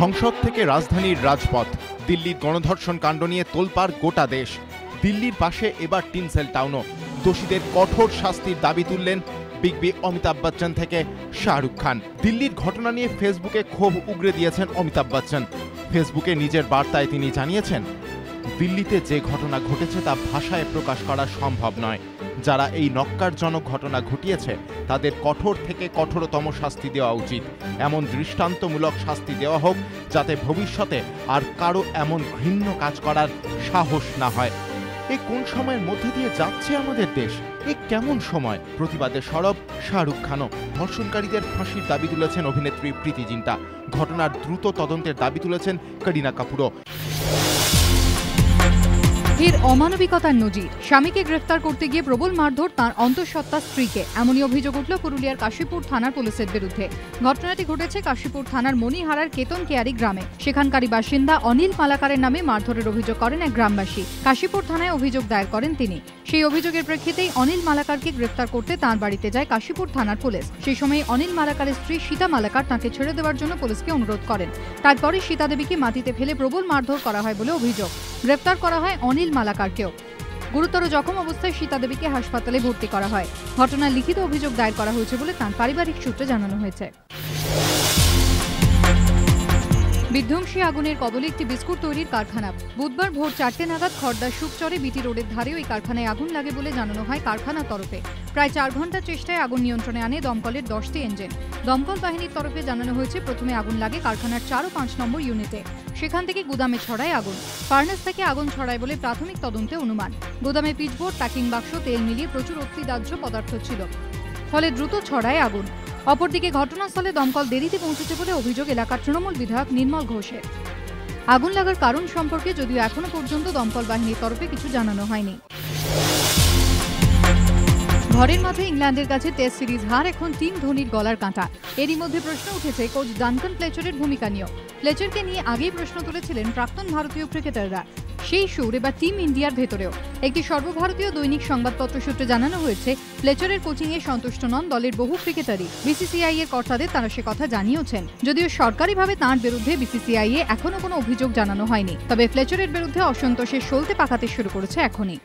সংসদ থেকে রাজধানীর রাজপথ, দিল্লির গণধর্ষণ কাণ্ড নিয়ে তোলপাড় গোটা দেশ। দিল্লির পাশে এবার টিনসেল টাউনও। দোষীদের কঠোর শাস্তির দাবি তুললেন বিগ বি অমিতাভ বচ্চন থেকে শাহরুখ খান। দিল্লির ঘটনা নিয়ে ফেসবুকে ক্ষোভ উগরে দিয়েছেন অমিতাভ বচ্চন। ফেসবুকে নিজের বার্তায় তিনি জানিয়েছেন দিল্লিতে যে ঘটনা ঘটেছে তা ভাষায় প্রকাশ করা সম্ভব নয়। যারা এই নক্কারজনক ঘটনা ঘটিয়েছে, তাদের কঠোর থেকে কঠোরতম শাস্তি দেওয়া উচিত। এমন দৃষ্টান্তমূলক শাস্তি দেওয়া হোক, যাতে ভবিষ্যতে আর কারও এমন ঘৃণ্য কাজ করার সাহস না হয়। এ কোন সময়ের মধ্যে দিয়ে যাচ্ছে আমাদের দেশ? এ কেমন সময়? প্রতিবাদে সরব শাহরুখ খানও। ধর্ষণকারীদের ফাঁসির দাবি তুলেছেন অভিনেত্রী প্রীতি জিন্টা। ঘটনার দ্রুত তদন্তের দাবি তুলেছেন করিনা কাপুরও। ফের অমানবিকতার নজির। স্বামীকে গ্রেফতার করতে গিয়ে প্রবল মারধর তাঁর অন্তঃসত্ত্বা স্ত্রীকে। এমনই অভিযোগ উঠল পুরুলিয়ার কাশীপুর থানার পুলিশের বিরুদ্ধে। ঘটনাটি ঘটেছে কাশীপুর থানার মণিহারার কেতন কেয়ারি গ্রামে। সেখানকারই বাসিন্দা অনিল মালাকারের নামে মারধরের অভিযোগ করেন এক গ্রামবাসী। কাশীপুর থানায় অভিযোগ দায়ের করেন তিনি। সেই অভিযোগের প্রেক্ষিতেই অনিল মালাকারকে গ্রেফতার করতে তাঁর বাড়িতে যায় কাশীপুর থানার পুলিশ। সেই সময় অনিল মালাকারের স্ত্রী সীতা মালাকার তাঁকে ছেড়ে দেওয়ার জন্য পুলিশকে অনুরোধ করেন। তারপরে সীতা দেবীকে মাটিতে ফেলে প্রবল মারধর করা হয় বলে অভিযোগ। গ্রেফতার করা হয় অনিল মালাকারকেও। গুরুতর জখম অবস্থায় সীতা দেবীকে হাসপাতালে ভর্তি করা হয়। ঘটনার লিখিত অভিযোগ দায়ের করা হয়েছে বলে তাঁর পারিবারিক সূত্রে জানানো হয়েছে। বিধ্বংসী আগুনের কবলে একটি বিস্কুট তৈরির কারখানা। বুধবার ভোর চারটে নাগাদ খড়দা সুকচরে বিটি রোডের ধারেও এই কারখানায় আগুন লাগে বলে জানানো হয় কারখানার তরফে। প্রায় চার ঘণ্টার চেষ্টায় আগুন নিয়ন্ত্রণে আনে দমকলের দশটি ইঞ্জিন দমকল বাহিনীর তরফে জানানো হয়েছে, প্রথমে আগুন লাগে কারখানার চার ও পাঁচ নম্বর ইউনিটে সেখান থেকে গুদামে ছড়ায় আগুন। ফার্নেস থেকে আগুন ছড়ায় বলে প্রাথমিক তদন্তে অনুমান। গুদামে পিচবোর্ড প্যাকিং বাক্স তেল মিলিয়ে প্রচুর অতিদাহ্য পদার্থ ছিল। ফলে দ্রুত ছড়ায় আগুন। অপরদিকে ঘটনাস্থলে দমকল দেরিতে পৌঁছেছে বলে অভিযোগ এলাকার তৃণমূল বিধায়ক নির্মল ঘোষের। আগুন লাগার কারণ সম্পর্কে যদিও এখনও পর্যন্ত দমকল বাহিনীর তরফে কিছু জানানো হয়নি। ঘরের মাঠে ইংল্যান্ডের কাছে টেস্ট সিরিজ হার এখন টিম ধোনির গলার কাঁটা। এরই মধ্যে প্রশ্ন উঠেছে, কোচ ডানকান প্লেচারের ভূমিকা নিয়েও। প্লেচারকে নিয়ে আগেই প্রশ্ন তুলেছিলেন প্রাক্তন ভারতীয় ক্রিকেটাররা। সেই সুর বা টিম ইন্ডিয়ার ভেতরেও। একটি সর্বভারতীয় দৈনিক সংবাদপত্র সূত্রে জানানো হয়েছে প্লেচারের কোচিংয়ে সন্তুষ্ট নন দলের বহু ক্রিকেটারই। বিসিসিআই এর কর্তাদের তারা সে কথা জানিয়েছেন। যদিও সরকারিভাবে তাঁর বিরুদ্ধে বিসিসিআই এ এখনও কোনো অভিযোগ জানানো হয়নি। তবে ফ্লেচারের বিরুদ্ধে অসন্তোষের সলতে পাকাতে শুরু করেছে এখনই।